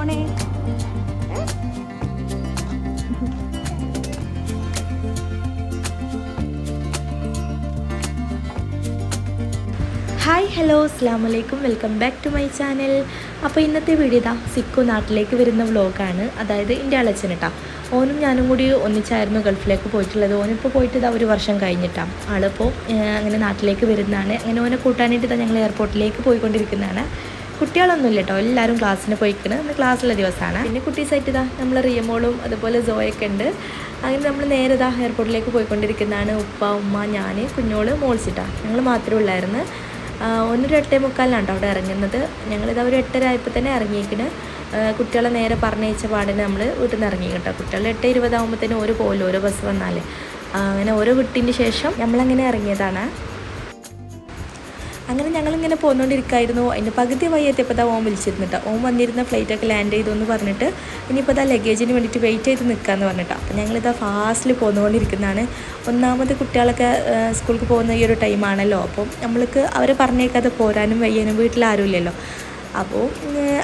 പോണേ hi hello അസ്സാം വലൈക്കും welcome back to my channel. അപ്പോൾ ഇന്നത്തെ വീഡിയോ ഇതാ സിക്കു നാട്ടിലേക്ക് വരുന്ന വ്ലോഗാണ് അതായത് എന്റെ അളച്ചൻ കേട്ടോ ഓനും ഞാനും കൂടി ഒന്നിച്ചായിരുന്നു ഗൾഫിലേക്ക് പോയിട്ടുള്ളത്. ഓനിപ്പോൾ പോയിട്ട് ഇതാ ഒരു വർഷം കഴിഞ്ഞിട്ടാണ് ആളിപ്പോൾ അങ്ങനെ നാട്ടിലേക്ക് വരുന്നതാണ്. അങ്ങനെ ഓനെ കൂട്ടാനായിട്ട് ഇതാ ഞങ്ങൾ എയർപോർട്ടിലേക്ക് പോയിക്കൊണ്ടിരിക്കുന്നതാണ്. കുട്ടികളൊന്നുമില്ല കേട്ടോ എല്ലാവരും ക്ലാസ്സിന് പോയിക്കണ്. ഇന്ന് ക്ലാസ്സുള്ള ദിവസമാണ്. പിന്നെ കുട്ടീസായിട്ട് ഇതാ. നമ്മൾ റിയമോളും അതുപോലെ ജോയൊക്കെ ഉണ്ട്. അങ്ങനെ നമ്മൾ നേരെ ഇതാ എയർപോർട്ടിലേക്ക് പോയിക്കൊണ്ടിരിക്കുന്നതാണ് ഉപ്പ ഉമ്മ ഞാൻ കുഞ്ഞോൾ മോൾസിട്ടാ ഞങ്ങൾ മാത്രമേ ഉള്ളായിരുന്നു. ഒന്നൊരു എട്ടേ മുക്കാലിനാണ് കേട്ടോ അവിടെ ഇറങ്ങുന്നത്. ഞങ്ങളിതാ ഒരു എട്ടര ആയപ്പോൾ തന്നെ ഇറങ്ങിയേക്കണ്. കുട്ടികളെ നേരെ പറഞ്ഞയച്ച പാടിന് നമ്മൾ വീട്ടിൽ നിന്ന് ഇറങ്ങി കേട്ടോ കുട്ടികൾ എട്ട് തന്നെ ഓരോ പോലും ഓരോ ബസ് വന്നാൽ അങ്ങനെ ഓരോ വിട്ടിന് ശേഷം നമ്മളങ്ങനെ ഇറങ്ങിയതാണ്. അങ്ങനെ ഞങ്ങളിങ്ങനെ പോന്നുകൊണ്ടിരിക്കായിരുന്നു അതിന്റെ പകുതി വഴി എത്തിയപ്പോൾ ഓം വിളിച്ചിരുന്നു വിളിച്ചിരുന്നിട്ട് ഓം വന്നിരുന്ന ഫ്ലൈറ്റൊക്കെ ലാൻഡ് ചെയ്തു എന്ന് പറഞ്ഞിട്ട് ഇനിയിപ്പോൾ ദാ ലഗേജിന് വേണ്ടിയിട്ട് വെയിറ്റ് ചെയ്ത് നിൽക്കാമെന്ന് പറഞ്ഞിട്ട്. അപ്പോൾ ഞങ്ങളിതാ ഫാസ്റ്റിൽ പോന്നുകൊണ്ടിരിക്കുന്നതാണ് ഒന്നാമത് കുട്ടികളൊക്കെ സ്കൂൾക്ക് പോകുന്ന ഈ ഒരു ടൈമാണല്ലോ അപ്പോൾ നമ്മൾക്ക് അവരെ പറഞ്ഞേക്കാതെ പോരാനും വയ്യാനും ഇല്ലല്ലോ. അപ്പോൾ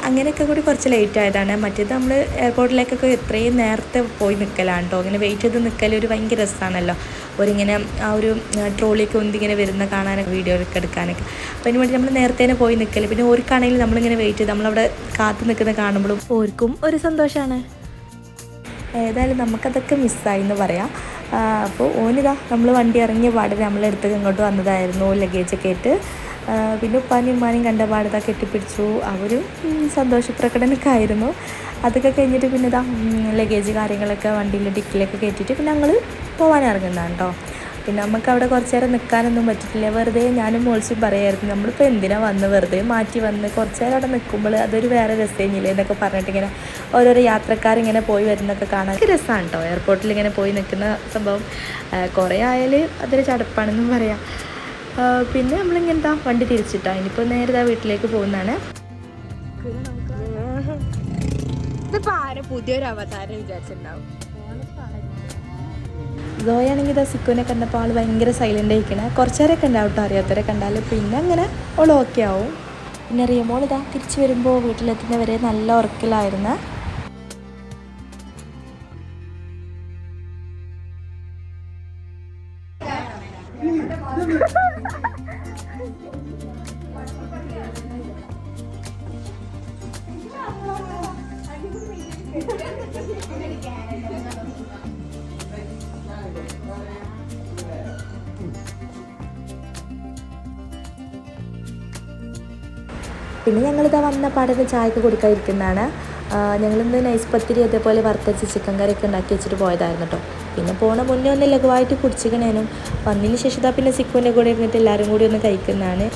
അങ്ങനെയൊക്കെ കൂടി കുറച്ച് ലേറ്റ് ആയതാണ്. മറ്റേത് നമ്മൾ എയർപോർട്ടിലേക്കൊക്കെ എത്രയും നേരത്തെ പോയി നിൽക്കലാണ് കേട്ടോ അങ്ങനെ വെയിറ്റ് ചെയ്ത് നിൽക്കൽ ഒരു ഭയങ്കര രസമാണല്ലോ ഒരിങ്ങനെ ആ ഒരു ട്രോളിയൊക്കെ ഒന്നിങ്ങനെ വരുന്ന കാണാനൊക്കെ വീഡിയോ ഒക്കെ എടുക്കാനൊക്കെ. അപ്പോൾ അതിന് വേണ്ടി നമ്മൾ നേരത്തെ തന്നെ പോയി നിൽക്കൽ പിന്നെ ഓർക്കാണെങ്കിൽ നമ്മളിങ്ങനെ വെയിറ്റ് ചെയ്ത് നമ്മളവിടെ കാത്തു നിൽക്കുന്ന കാണുമ്പോഴും ഓർക്കും ഒരു സന്തോഷമാണ് ഏതായാലും നമുക്കതൊക്കെ മിസ്സായി എന്ന് പറയാം. അപ്പോൾ ഓനിതാ നമ്മൾ വണ്ടി ഇറങ്ങിയ പാടെ നമ്മളെടുത്ത് ഇങ്ങോട്ട് വന്നതായിരുന്നു ലഗേജൊക്കെ ആയിട്ട്. പിന്നെ ഉപ്പാനും ഉമ്മാനും കണ്ട പാടിതാ കെട്ടിപ്പിടിച്ചു. അവരും സന്തോഷപ്രകടനൊക്കെ ആയിരുന്നു അതൊക്കെ കഴിഞ്ഞിട്ട് പിന്നെ ഇതാ ലഗേജ് കാര്യങ്ങളൊക്കെ വണ്ടിയിൽ ഡിക്കിലൊക്കെ കയറ്റിയിട്ട് പിന്നെ ഞങ്ങൾ പോകാൻ ഇറങ്ങുന്നതാണ് കേട്ടോ പിന്നെ നമുക്ക് അവിടെ കുറച്ച് നേരം നിൽക്കാനൊന്നും പറ്റിയിട്ടില്ല. വെറുതെ ഞാനും മോൾസും പറയായിരുന്നു നമ്മളിപ്പോൾ എന്തിനാ വന്ന്? വെറുതെ മാറ്റി വന്ന് കുറച്ച് നേരം അവിടെ നിൽക്കുമ്പോൾ അതൊരു വേറെ രസമില്ലേ എന്നൊക്കെ പറഞ്ഞിട്ട് ഇങ്ങനെ ഓരോരോ യാത്രക്കാരിങ്ങനെ പോയി വരുന്നൊക്കെ കാണാൻ രസമാണ് കേട്ടോ എയർപോർട്ടിൽ ഇങ്ങനെ പോയി നിൽക്കുന്ന സംഭവം. കുറേ ആയാൽ അതൊരു ചടപ്പാണെന്നും പറയാം. പിന്നെ നമ്മളിങ്ങനെന്താ വണ്ടി തിരിച്ചിട്ടാ? ഇനിയിപ്പോൾ നേരെ വീട്ടിലേക്ക് പോകുന്നതാണ്. ഇതിപ്പോ ആരെ പുതിയൊരു അവതാരം വിചാരിച്ചിട്ടുണ്ടാവും? ഗോയാണെങ്കിൽ ഇതാ സിക്കുവിനെ കണ്ടപ്പോൾ ആൾ ഭയങ്കര സൈലന്റ് ആയിക്കണേ കുറച്ചേരെ നേരമൊക്കെ ഉണ്ടാവും കേട്ടോ അറിയാത്തവരെ കണ്ടാൽ പിന്നെ അങ്ങനെ ഓൾ ഓക്കെ ആവും. പിന്നെ റിയമോൾ ഇതാ തിരിച്ചു വരുമ്പോൾ വീട്ടിലെത്തുന്നവരെ നല്ല ഉറക്കിലായിരുന്നു പിന്നെ ഞങ്ങളിതാ വന്ന പാടൊക്കെ ചായക്ക് കൊടുക്കാതിരിക്കുന്നതാണ്. ഞങ്ങളിന്ന് നൈസ് പത്തിരി അതേപോലെ വറുത്തച്ച് ചിക്കൻ കറിയൊക്കെ ഉണ്ടാക്കി വെച്ചിട്ട് പോയതായിരുന്നു കേട്ടോ പിന്നെ പോണ മുന്നേ ഒന്ന് ലഘുവായിട്ട് കുടിച്ചിക്കണേനും വന്നതിന് ശേഷം ഇതാ പിന്നെ സിക്കുവിന്റെ കൂടെ ഇരുന്നിട്ട് എല്ലാവരും കൂടി ഒന്ന് കഴിക്കുന്നതാണ്.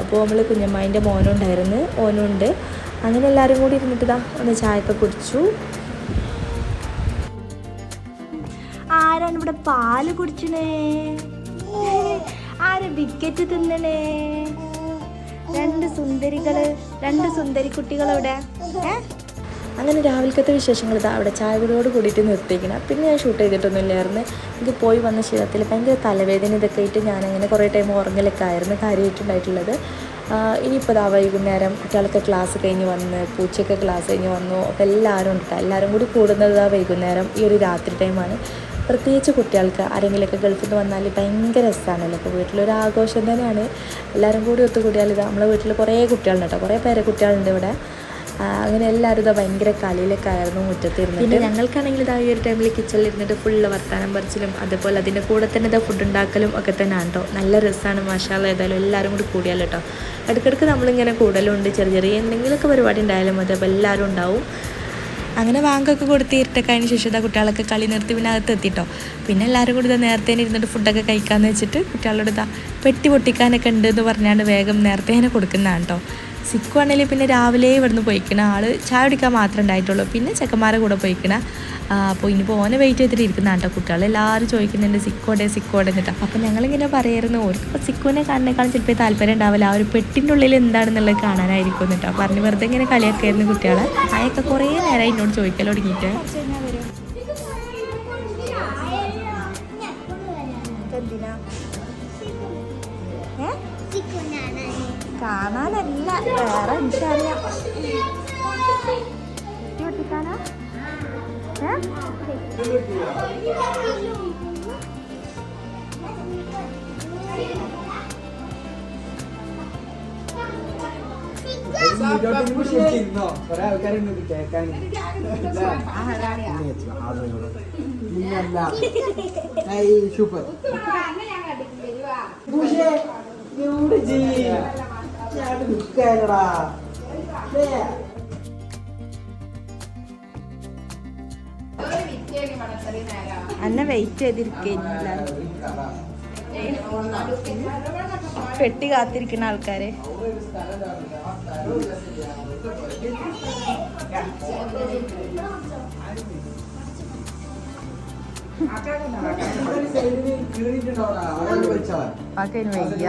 അപ്പോൾ നമ്മൾ കുഞ്ഞമ്മായിന്റെ മോനുണ്ടായിരുന്നു. ഓനുണ്ട്. അങ്ങനെ എല്ലാവരും കൂടി ഇരുന്നിട്ട് ഇതാ ഒന്ന് ചായയൊക്കെ കുടിച്ചു. ആരാണ് ഇവിടെ പാൽ കുടിച്ചണേ? ആര് വിക്കറ്റ് തിന്നണേ? രണ്ട് സുന്ദരികൾ രണ്ട് സുന്ദരി കുട്ടികളവിടെ അങ്ങനെ രാവിലത്തെ വിശേഷങ്ങൾ ഇതാ അവിടെ ചായ കുടിയോട് കൂടിയിട്ട് നിർത്തിക്കണം പിന്നെ ഞാൻ ഷൂട്ട് ചെയ്തിട്ടൊന്നുമില്ലായിരുന്നു. എനിക്ക് പോയി വന്ന ശീലത്തിൽ ഭയങ്കര തലവേദന ഇതൊക്കെ ആയിട്ട് ഞാനങ്ങനെ കുറേ ടൈം ഉറങ്ങലൊക്കെ ആയിരുന്നു കാര്യമായിട്ടുണ്ടായിട്ടുള്ളത് ഇനിയിപ്പോൾ ഇതാ വൈകുന്നേരം കുട്ടികളൊക്കെ ക്ലാസ് കഴിഞ്ഞ് വന്ന് പൂച്ചയൊക്കെ ക്ലാസ് കഴിഞ്ഞ് വന്നു അപ്പോൾ എല്ലാവരും ഉണ്ട്. എല്ലാവരും കൂടി കൂടുന്നത് ആ വൈകുന്നേരം ഈ ഒരു രാത്രി ടൈമാണ് പ്രത്യേകിച്ച് കുട്ടികൾക്ക് ആരെങ്കിലുമൊക്കെ ഗൾഫിൽ നിന്ന് വന്നാൽ ഭയങ്കര രസമാണല്ലോ അപ്പോൾ വീട്ടിലൊരു ആഘോഷം തന്നെയാണ്. എല്ലാവരും കൂടി ഒത്തുകൂടിയാൽ ഇതാ നമ്മളെ വീട്ടിൽ കുറേ കുട്ടികളുണ്ട് കേട്ടോ. കുറേ പേരെ കുട്ടികളുണ്ട് ഇവിടെ. അങ്ങനെ എല്ലാവരും ഇതാ ഭയങ്കര കളിയിലൊക്കെ ആയിരുന്നു മുറ്റത്തിരുന്നു പിന്നെ ഞങ്ങൾക്കാണെങ്കിൽ ഇതാ ഈ ഒരു ടൈമിൽ കിച്ചണിൽ ഇരുന്നിട്ട് ഫുള്ള് വർത്താനം പറിച്ചിലും അതുപോലെ അതിന്റെ കൂടെ തന്നെ ഇതാ ഫുഡ് ഉണ്ടാക്കലും ഒക്കെ തന്നെ കേട്ടോ. നല്ല രസമാണ് മഷാല ഏതായാലും എല്ലാവരും കൂടി കൂടിയാലോ കേട്ടോ. ഇടയ്ക്കിടയ്ക്ക് നമ്മളിങ്ങനെ കൂടലുണ്ട് ചെറിയ ചെറിയ എന്തെങ്കിലുമൊക്കെ പരിപാടി ഉണ്ടായാലും അതേപോലെ എല്ലാവരും ഉണ്ടാവും. അങ്ങനെ വാങ്കൊക്കെ കൊടുത്ത് അതിന് ശേഷം ഇതാ കുട്ടികളൊക്കെ കളി നിർത്തി പിന്നെ അകത്ത് എത്തിട്ടോ. പിന്നെ എല്ലാവരും കൂടി ഇതാ നേരത്തെ തന്നെ ഇരുന്നിട്ട് ഫുഡൊക്കെ കഴിക്കാമെന്ന് വെച്ചിട്ട് കുട്ടികളോട് ഇതാ പെട്ടി പൊട്ടിക്കാനൊക്കെ ഉണ്ട് എന്ന് പറഞ്ഞാണ്ട് വേഗം നേരത്തെ തന്നെ കൊടുക്കുന്നതാണ് കേട്ടോ സിക്കു പിന്നെ രാവിലെ ഇവിടുന്ന് പോയിക്കണ. ആൾ ചായ കുടിക്കാൻ മാത്രമേ ഉണ്ടായിട്ടുള്ളൂ. പിന്നെ ചെക്കന്മാരെ കൂടെ പോയിക്കണ. അപ്പോൾ ഇനിയിപ്പോൾ ഓനെ വെയിറ്റ് ചെയ്തിട്ട് ഇരിക്കുന്നതാണ് കേട്ടോ കുട്ടികൾ എല്ലാവരും ചോദിക്കുന്നുണ്ട് സിക്കോടെ സിക്കോടെ എന്നിട്ട്. അപ്പോൾ ഞങ്ങളിങ്ങനെ പറയായിരുന്നു ഓർക്ക് ഇപ്പോൾ സിക്കുവിനെ കാണുന്നേക്കാളും ചിലപ്പോൾ താല്പര്യം ഉണ്ടാവില്ല. ആ ഒരു പെട്ടിന്റെ ഉള്ളിൽ എന്താണെന്നുള്ളത് കാണാനായിരിക്കും എന്നിട്ടോ. പറഞ്ഞ് വെറുതെ ഇങ്ങനെ കളിയാക്കായിരുന്നു കുട്ടികളെ. അതൊക്കെ കുറേ നേരമായി എന്നോട് ചോദിക്കാൻ തുടങ്ങിയിട്ട്. കാണാനല്ല വേറെ എനിക്കറിയാം. പൊട്ടിക്കാനാ ആൾക്കാരുണ്ട് കേക്കാൻ പിന്നല്ല സൂപ്പർ എവിടെ ചെയ്യാ നിൽക്കാനടാ അന്നെ വെയിറ്റ് ചെയ്തിരിക്കില്ല പെട്ടി കാത്തിരിക്കുന്ന ആൾക്കാരെ. ആ കഴിഞ്ഞ വയ്യ.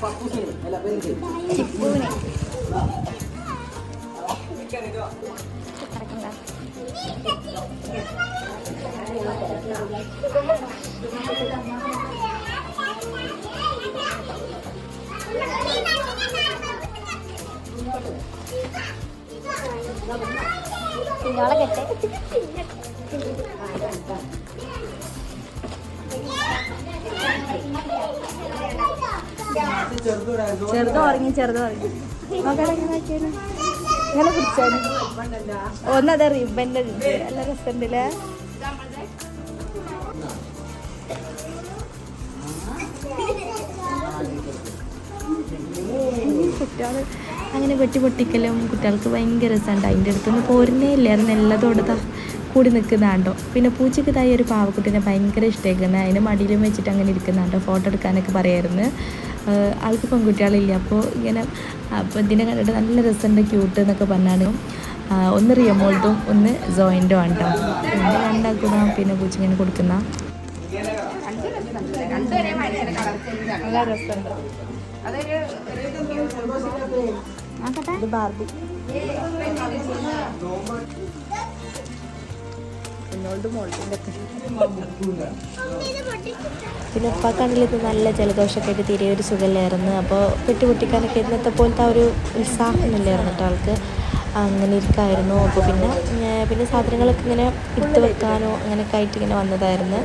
ചിപ്പൂന് കുഞ്ഞോളെ കെട്ടെ ചെറുത് ഉറങ്ങി ചെറുത് ഉറങ്ങി. ഒന്നതെ റിബന്റെ നല്ല രസമുണ്ടല്ലേ? കുട്ടികൾ അങ്ങനെ വെട്ടി പൊട്ടിക്കലും കുട്ടികൾക്ക് ഭയങ്കര രസമുണ്ട്. അതിന്റെ അടുത്തൊന്നും പോരുന്നേ ഇല്ലായിരുന്നു തൊടുത്ത കൂടി നിൽക്കുന്നതാണ്ടോ പിന്നെ പൂച്ചയ്ക്ക് തായി ഒരു പാവക്കുട്ടീനെ ഭയങ്കര ഇഷ്ടമായിരിക്കുന്നത് അതിന് മടിയിലും വെച്ചിട്ട് അങ്ങനെ ഇരിക്കുന്നതാണ്ടോ ഫോട്ടോ എടുക്കാനൊക്കെ പറയായിരുന്നു. ആൾക്ക് പെൺകുട്ടികളില്ല. അപ്പോൾ ഇങ്ങനെ അപ്പോൾ ഇതിനെ കണ്ടിട്ട് നല്ല രസമുണ്ട് ക്യൂട്ട് എന്നൊക്കെ പറഞ്ഞാണ്. ഒന്ന് റിയമോൾട്ടും ഒന്ന് ജോയിന്റും ആണ് കേട്ടോ രണ്ടാക്കുന്ന പിന്നെ പൂച്ചിങ്ങനെ കൊടുക്കുന്ന? നല്ല ബാർബി. പിന്നെ ഉപ്പാക്കാണെങ്കിൽ ഇത് നല്ല ജലദോഷമൊക്കെ ആയിട്ട് തീരെ ഒരു സുഖമില്ലായിരുന്നു. അപ്പോൾ പെട്ടി പൊട്ടിക്കാനൊക്കെ ഇന്നത്തെ പോലത്തെ ഒരു ഉത്സാഹമില്ലായിരുന്നു കേട്ടോ ആൾക്ക്. അങ്ങനെ ഇരിക്കായിരുന്നു. അപ്പോൾ പിന്നെ പിന്നെ സാധനങ്ങളൊക്കെ ഇങ്ങനെ എടുത്ത് വെക്കാനോ അങ്ങനെയൊക്കെ ആയിട്ട് ഇങ്ങനെ വന്നതായിരുന്നു.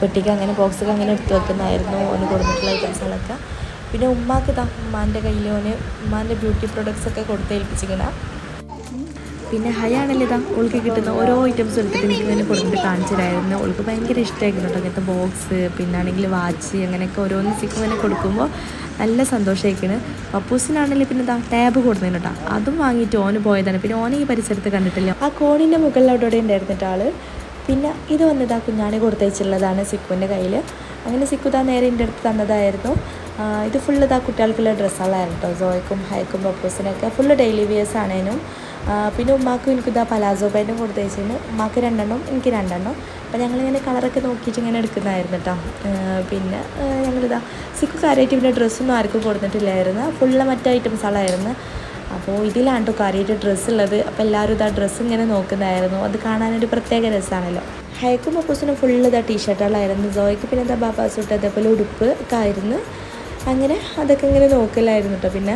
പെട്ടിക്ക് അങ്ങനെ ബോക്സൊക്കെ അങ്ങനെ എടുത്ത് വെക്കുന്നതായിരുന്നു ഒന്ന് കൊടുത്തിട്ടുള്ള ഐറ്റംസുകളൊക്കെ പിന്നെ ഉമ്മാക്ക് ഇതാ ഉമ്മാന്റെ കയ്യിൽ ഓന് ഉമ്മാന്റെ ബ്യൂട്ടി പ്രൊഡക്ട്സ് ഒക്കെ കൊടുത്തേൽപ്പിച്ചിങ്ങനെ പിന്നെ ഹൈ ആണല്ലോ ഇതാ ഓൾക്ക് കിട്ടുന്ന ഓരോ ഐറ്റംസ് എടുത്തിട്ട് എനിക്ക് ഇങ്ങനെ കൊടുത്തിട്ട് കാണിച്ചിട്ടായിരുന്നു ഓൾക്ക് ഭയങ്കര ഇഷ്ടമായിരുന്നു കേട്ടോ അങ്ങനത്തെ ബോക്സ് പിന്നാണെങ്കിൽ വാച്ച് അങ്ങനെയൊക്കെ ഓരോന്ന് സിക്കും ഇങ്ങനെ കൊടുക്കുമ്പോൾ നല്ല സന്തോഷമായിരിക്കുന്നത് പപ്പൂസിനാണെങ്കിൽ പിന്നെ ഇതാ ടാബ് കൊടുത്തതിന് കേട്ടോ. അതും വാങ്ങിയിട്ട് ഓന് പോയതാണ്. പിന്നെ ഓനെ ഈ പരിസരത്ത് കണ്ടിട്ടില്ല. ആ കോണിന്റെ മുകളിൽ അവിടെ ഉണ്ടായിരുന്നു കേട്ടോ ആൾ. പിന്നെ ഇത് വന്നിതാ കുഞ്ഞാണി കൊടുത്തയച്ചുള്ളതാണ് സിക്കുവിന്റെ കയ്യിൽ. അങ്ങനെ സിക്കു താ നേരെ എന്റെ അടുത്ത് തന്നതായിരുന്നു. ഇത് ഫുള്ള് ഇതാ കുട്ടികൾക്കുള്ള ഡ്രസ്സുകളായിരുന്നു കേട്ടോ. സോയ്ക്കും ഹൈക്കും പപ്പൂസിനൊക്കെ ഫുള്ള് ഡെയിലി വിയേഴ്സ് ആണേനും. പിന്നെ ഉമ്മാക്കും എനിക്ക് ഇതാ പലാസോ പാന്റും കൊടുത്തയച്ചിന് ഉമ്മാക്ക് രണ്ടെണ്ണം എനിക്ക് രണ്ടെണ്ണം. അപ്പം ഞങ്ങളിങ്ങനെ കളറൊക്കെ നോക്കിയിട്ട് ഇങ്ങനെ എടുക്കുന്നതായിരുന്നു കേട്ടോ പിന്നെ ഞങ്ങളിതാ സിക്ക് കാര്യമായിട്ട് പിന്നെ ഡ്രസ്സൊന്നും ആർക്കും കൊടുത്തിട്ടില്ലായിരുന്നു. ഫുള്ള് മറ്റേ ഐറ്റംസുകളായിരുന്നു അപ്പോൾ ഇതിലാണ് കേട്ടോ കാര്യമായിട്ട് ഡ്രസ്സ് ഉള്ളത്. അപ്പോൾ എല്ലാവരും ഇതാ ഡ്രസ്സ് ഇങ്ങനെ നോക്കുന്നതായിരുന്നു. അത് കാണാനൊരു പ്രത്യേക രസമാണല്ലോ ഹൈക്കും അപ്പൂസിനും ഫുള്ള് ഇതാ ടീഷർട്ടുകളായിരുന്നു സോയ്ക്ക് പിന്നെ എന്താ ബാബാസ് ഇട്ട് അതേപോലെ ഉടുപ്പ് ഒക്കെ ആയിരുന്നു. അങ്ങനെ അതൊക്കെ ഇങ്ങനെ നോക്കലായിരുന്നു കേട്ടോ പിന്നെ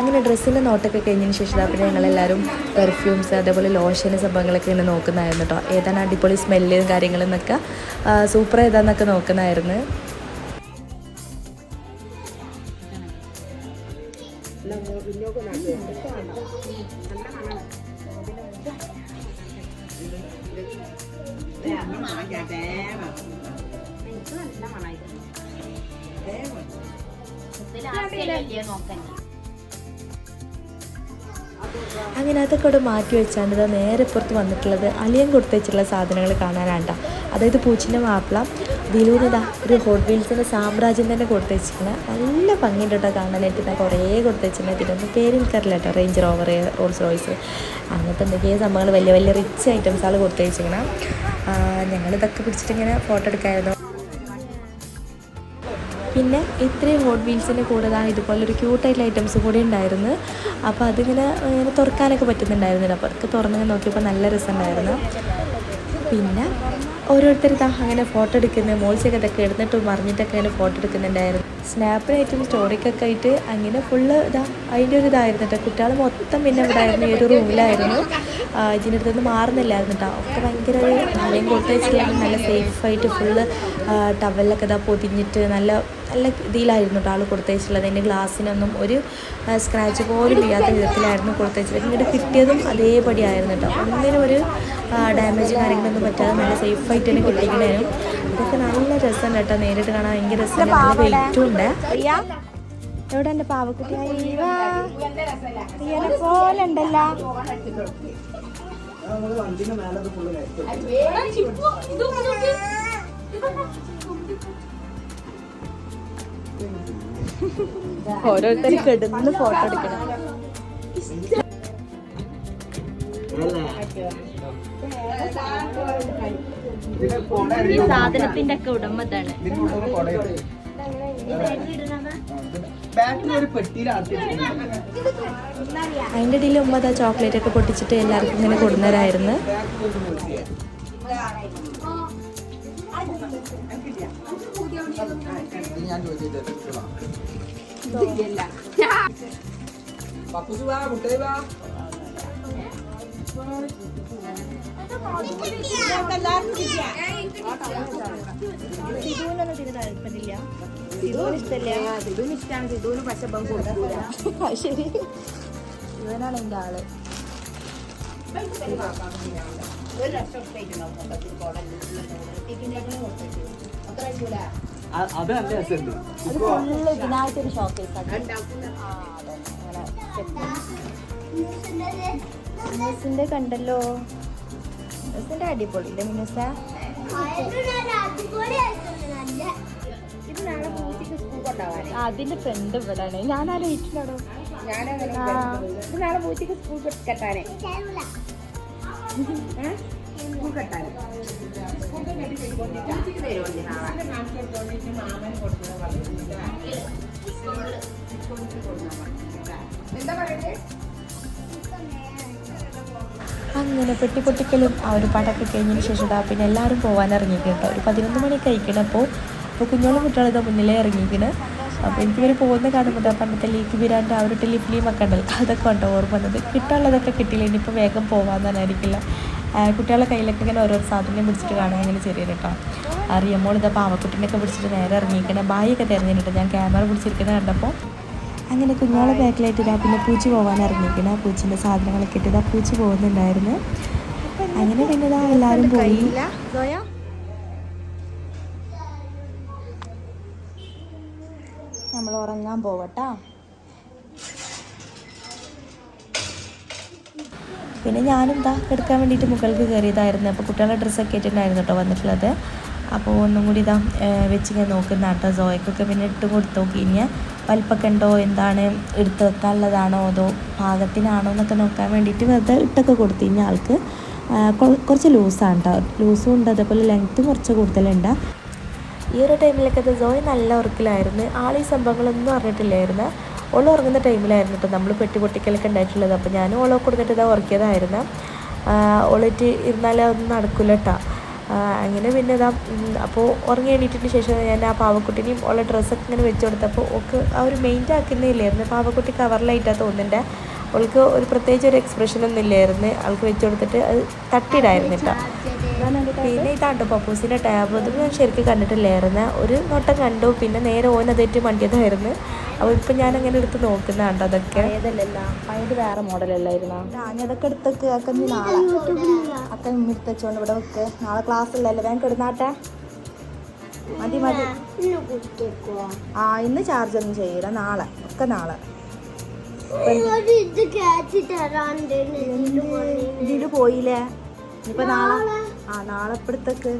അങ്ങനെ ഡ്രസ്സിന്റെ നോട്ടൊക്കെ കഴിഞ്ഞതിന് ശേഷം പിന്നെ ഞങ്ങളെല്ലാവരും പെർഫ്യൂംസ് അതേപോലെ ലോഷൻ സംഭവങ്ങളൊക്കെ ഇങ്ങനെ നോക്കുന്നതായിരുന്നു കേട്ടോ ഏതാണ് അടിപൊളി സ്മെല്ലും കാര്യങ്ങളെന്നൊക്കെ സൂപ്പർ ഏതാന്നൊക്കെ നോക്കുന്നതായിരുന്നു. ദേവ ഇതിലാ നോക്കാൻ? അങ്ങനെ അതൊക്കെ അവിടെ മാറ്റി വെച്ചാണ്ട് ഇതാ നേരെ പുറത്ത് വന്നിട്ടുള്ളത്. അലിയൻ കൊടുത്തു വെച്ചിട്ടുള്ള സാധനങ്ങൾ കാണാനാണ്ട അതായത് പൂച്ചിന്റെ മാപ്പിള. ദിലൂന് ഇതാ ഒരു ഹോട്ട് വീൽസിന്റെ സാമ്രാജ്യം തന്നെ കൊടുത്തു നല്ല ഭംഗിയുണ്ട് കേട്ടോ കാണാനായിട്ട്. ഇതാ കുറേ കൊടുത്തു വെച്ചിട്ടുണ്ട് ഇതിനൊന്നും പേര് എനിക്കറിയില്ല കേട്ടോ റേഞ്ച് റോവർ റോൾസ് റോയ്സ് അങ്ങനത്തെ എന്തൊക്കെയോ സംഭവങ്ങൾ. വലിയ വലിയ റിച്ച് ഐറ്റംസ് ആൾ കൊടുത്തു വെച്ചിരിക്കണം ഞങ്ങളിതൊക്കെ പിടിച്ചിട്ട് ഇങ്ങനെ ഫോട്ടോ എടുക്കായിരുന്നു. പിന്നെ ഇത്രയും ഹോട്ട് വീൽസിന്റെ കൂടെ ദാ ഇതുപോലൊരു ക്യൂട്ടായിട്ടുള്ള ഐറ്റംസ് കൂടി ഉണ്ടായിരുന്നു അപ്പോൾ അതിങ്ങനെ ഇങ്ങനെ തുറക്കാനൊക്കെ പറ്റുന്നുണ്ടായിരുന്നില്ല. അപ്പോൾ അതൊക്കെ തുറന്നിങ്ങനെ നോക്കിയപ്പോൾ നല്ല രസമുണ്ടായിരുന്നു. പിന്നെ ഓരോരുത്തർ ഇതാ അങ്ങനെ ഫോട്ടോ എടുക്കുന്നത് മോൾസൊക്കെ ഇതൊക്കെ എടുത്തിട്ട് മറിഞ്ഞിട്ടൊക്കെ അങ്ങനെ ഫോട്ടോ എടുക്കുന്നുണ്ടായിരുന്നു. സ്നാപ്പിനായിട്ടും സ്റ്റോറിക്കൊക്കെ ആയിട്ട് അങ്ങനെ ഫുള്ള് ഇതാ അതിന്റെ ഒരു ഇതായിരുന്നു കേട്ടോ കുട്ടികൾ മൊത്തം പിന്നെ ഇവിടെ ആയിരുന്നു ഈ ഒരു റൂമിലായിരുന്നു. ഇതിന്റെ അടുത്തൊന്നും മാറുന്നില്ലായിരുന്നു കേട്ടോ ഒക്കെ ഭയങ്കര ഒരു തലയും കൊടുത്ത് വെച്ചിട്ടാണ് നല്ല സേഫായിട്ട് ഫുള്ള് ടവലൊക്കെ ഇതാ പൊതിഞ്ഞിട്ട് നല്ല നല്ല ഇതിലായിരുന്നു കേട്ടോ ആൾ കൊടുത്തയച്ചിട്ടുള്ളത്. അതിന്റെ ഗ്ലാസ്സിനൊന്നും ഒരു സ്ക്രാച്ച് പോലും ചെയ്യാത്ത വിധത്തിലായിരുന്നു കൊടുത്തയച്ചിട്ടുള്ളത്. ഇങ്ങോട്ട് കിട്ടിയതും അതേപടി ആയിരുന്നു കേട്ടോ ഒന്നിനും ഒരു ഡാമേജ് കാര്യങ്ങളൊന്നും പറ്റാതെ നല്ല സേഫായിട്ട് തന്നെ കിട്ടിക്കണേനും ഇതൊക്കെ നല്ല രസമുണ്ട് കേട്ടോ. നേരിട്ട് കാണാൻ ഭയങ്കര രസമുണ്ട് നല്ല വെയിറ്റും ഉണ്ട്. എവിടെ എന്റെ പാവക്കുട്ടി പോലെ ഉണ്ടല്ലോ. ഓരോരുത്തർ കിടന്ന് ഫോട്ടോ എടുക്കണം. ഈ സാധനത്തിന്റെ ഒക്കെ ഉടമതാണ് അതിന്റെ. അതിന്റെ ഇടയിൽ ഉമ്മ അതാ ചോക്ലേറ്റ് ഒക്കെ പൊട്ടിച്ചിട്ട് എല്ലാവർക്കും ഇങ്ങനെ കൊടുന്നവരായിരുന്നു ഞാൻ ഇഷ്ടമല്ല ശരി ഇവനാണ് എന്റെ ആൾ ഇതിനായിട്ടൊരു ഷോക്കേസ് ആണ് മിനസിന്റെ കണ്ടല്ലോ മിനുസിന്റെ അടിപൊളി അല്ലേ മിനുസ അതിന്റെ ഫ്രണ്ട് ഇവിടാണ് ഞാൻ ആ. വിചാരിച്ചത്. എന്താ നാളെ അങ്ങനെ പെട്ടി പൊട്ടിക്കലും ആ ഒരു പാട്ടൊക്കെ കഴിഞ്ഞതിന് ശേഷം പിന്നെ എല്ലാവരും പോകാൻ ഇറങ്ങിയിട്ടുണ്ട് ഒരു പതിനൊന്ന് മണി കഴിക്കണം അപ്പോൾ കുഞ്ഞോളും കുട്ടികളും ഇതാ മുന്നിലേ ഇറങ്ങിയിരിക്കുന്നത് അപ്പോൾ എനിക്ക് ഇവർ പോകുന്ന കാണുമ്പോൾ പണ്ടത്തെ ലീക്ക് ബിരാന്റെ ആ ഒരു ടെലിഫിലിം ഒക്കെ ഉണ്ടല്ലോ അതൊക്കെ ഉണ്ടോ ഓർമ്മ വന്നത്. കിട്ടാനുള്ളതൊക്കെ കിട്ടിയില്ല? ഇനിയിപ്പോൾ വേഗം പോകാമെന്നായിരിക്കില്ല കുട്ടികളുടെ കയ്യിലൊക്കെ ഇങ്ങനെ ഓരോ സാധനം പിടിച്ചിട്ട് കാണാൻ ഇങ്ങനെ ചെറിയ കേട്ടോ. അറിയുമ്പോൾ ഇതാ പാവക്കുട്ടിനൊക്കെ പിടിച്ചിട്ട് നേരെ ഇറങ്ങിയിരിക്കണം. ബായിയൊക്കെ തിരഞ്ഞിട്ടുണ്ട് ഞാൻ ക്യാമറ പിടിച്ചിരിക്കുന്നത് കണ്ടപ്പോൾ. അങ്ങനെ കുഞ്ഞോളെ ബാക്കിലായിട്ട് ഇതാ പിന്നെ പൂച്ച പോകാൻ ഇറങ്ങിയിരിക്കണം. പൂച്ചിന്റെ സാധനങ്ങളൊക്കെ ഇട്ട് ഇതാ പൂച്ച പോകുന്നുണ്ടായിരുന്നു. അങ്ങനെ പിന്നെ ഇതാ എല്ലാവരും പോയി. നമ്മൾ ഉറങ്ങാൻ പോവട്ടാ. പിന്നെ ഞാനും ഇതാ എടുക്കാൻ വേണ്ടിയിട്ട് മുകൾക്ക് കയറിയതായിരുന്നു. അപ്പോൾ കുട്ടികളുടെ ഡ്രസ്സൊക്കെ ഇട്ടിട്ടുണ്ടായിരുന്നു കേട്ടോ വന്നിട്ടുള്ളത്. അപ്പോൾ ഒന്നും കൂടി ഇതാ വെച്ച് ഞാൻ നോക്കുന്ന കേട്ടോ സോയക്കൊക്കെ പിന്നെ ഇട്ട് കൊടുത്തു നോക്കി ഇനി. വലിപ്പൊക്കെ ഉണ്ടോ എന്താണ് എടുത്ത് വെക്കാനുള്ളതാണോ അതോ പാകത്തിനാണോ എന്നൊക്കെ നോക്കാൻ വേണ്ടിയിട്ട് വെറുതെ ഇട്ടൊക്കെ കൊടുത്തു കഴിഞ്ഞാൽ ആൾക്ക് കുറച്ച് ലൂസാണ് കേട്ടോ ലൂസും ഉണ്ട് അതേപോലെ ലെങ്ത്തും കുറച്ച് കൂടുതലുണ്ട്. ഈ ഒരു ടൈമിലൊക്കെ അത് ജോയ് നല്ല ഉറക്കിലായിരുന്നു. ആൾ ഈ സംഭവങ്ങളൊന്നും അറിഞ്ഞിട്ടില്ലായിരുന്നു. ഓൾ ഉറങ്ങുന്ന ടൈമിലായിരുന്നു കേട്ടോ നമ്മൾ പെട്ടി പൊട്ടിക്കലൊക്കെ ഉണ്ടായിട്ടുള്ളത്. അപ്പോൾ ഞാനും ഓളെ കൊടുത്തിട്ട് ഇതാ ഉറക്കിയതായിരുന്നു. ഓളിട്ട് ഇരുന്നാലേ അതൊന്നും നടക്കില്ല കേട്ടോ അങ്ങനെ പിന്നെ ഇതാ അപ്പോൾ ഉറങ്ങി എണീറ്റിന് ശേഷം ഞാൻ ആ പാവക്കുട്ടിനെയും ഉള്ള ഡ്രസ്സൊക്കെ ഇങ്ങനെ വെച്ച് കൊടുത്തപ്പോൾ ഓക്ക് ആ ഒരു മെയിന്റ് ആക്കുന്നില്ലായിരുന്നു പാവക്കുട്ടി കവറിലായിട്ടാണ് തോന്നുന്നുണ്ട്. അവൾക്ക് ഒരു പ്രത്യേകിച്ച് ഒരു എക്സ്പ്രഷൻ ഒന്നും ഇല്ലായിരുന്നു. അവൾക്ക് വെച്ച് കൊടുത്തിട്ട് അത് തട്ടിയിടായിരുന്നു കേട്ടോ. പിന്നെ ഇതാട്ടോ പപ്പൂസിന്റെ ടാബ് അതും ഞാൻ ശരിക്കും കണ്ടിട്ടില്ലായിരുന്നു. ഒരു നോട്ടം കണ്ടു. പിന്നെ നേരെ ഓൻ അതേറ്റ് മണ്ടിയതായിരുന്നു അപ്പോൾ ഇപ്പം ഞാൻ അങ്ങനെ എടുത്ത് നോക്കുന്നുണ്ട് അതൊക്കെ? പഴയത് വേറെ മോഡലല്ലായിരുന്നോ ഞാൻ അതൊക്കെ എടുത്തേക്ക് അക്ക നീ നാളെ. അക്ക എടുത്ത് വെച്ചോണ്ട് ഇവിടെ വെക്ക്. നാളെ ക്ലാസ് ഇല്ലല്ലോ വേഗം കിടന്നാട്ടെ മതി മതി. ആ ഇന്ന് ചാർജ് ഒന്നും ചെയ്യില്ല നാളെ. ഒക്കെ നാളെ. ഇതിൽ പോയില്ലേ? ഇനിയിപ്പോ നാളെ? ആ നാളെ ഇപ്പഴത്തേക്ക്